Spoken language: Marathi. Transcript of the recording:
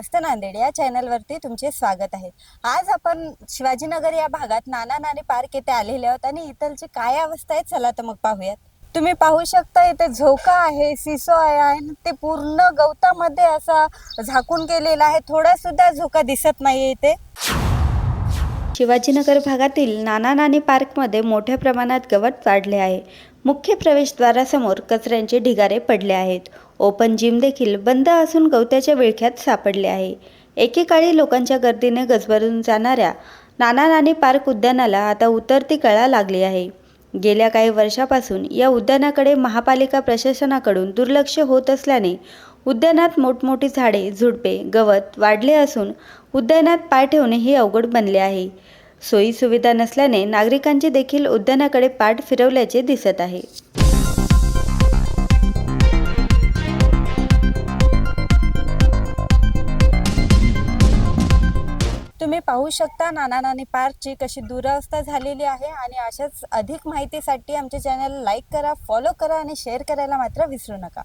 नमस्ते नांदेड या चॅनलवरती तुमचे स्वागत आहे. आज आपण शिवाजीनगर या भागात नाना नानी पार्क येथे आलेले आहोत आणि इथलची काय अवस्था आहे चला तर मग पाहूयात. तुम्ही पाहू शकता इथे झोका आहे सिसो आहे आणि ते पूर्ण गवतामध्ये असा झाकून गेलेला आहे. थोडा सुद्धा झोका दिसत नाहीये इथे. शिवाजीनगर भागातील नाना नानी पार्कमध्ये मोठ्या प्रमाणात गवत वाढले आहे. मुख्य प्रवेशद्वारासमोर कचऱ्यांचे ढिगारे पडले आहेत. ओपन जिम देखील बंद असून गवत्याच्या विळख्यात सापडले आहे. एकेकाळी लोकांच्या गर्दीने गजबजून जाणाऱ्या नाना नानी पार्क उद्यानाला आता उतरती कळा लागली आहे. गेल्या काही वर्षापासून या उद्यानाकडे महापालिका प्रशासनाकडून दुर्लक्ष होत असल्याने उद्यानात मोठमोठी झाडे झुडपे गवत वाढले असून उद्यानात पाय ठेवणे हे अवघड बनले आहे. सोयी सुविधा नसल्याने नागरिकांचे देखील उद्यानाकडे पाठ फिरवल्याचे दिसत आहे. तुम्ही पाहू शकता नाना नानी पार्कची कशी दुरावस्था झालेली आहे आणि अशाच अधिक माहितीसाठी आमच्या चॅनल लाईक करा फॉलो करा आणि शेअर करायला मात्र विसरू नका.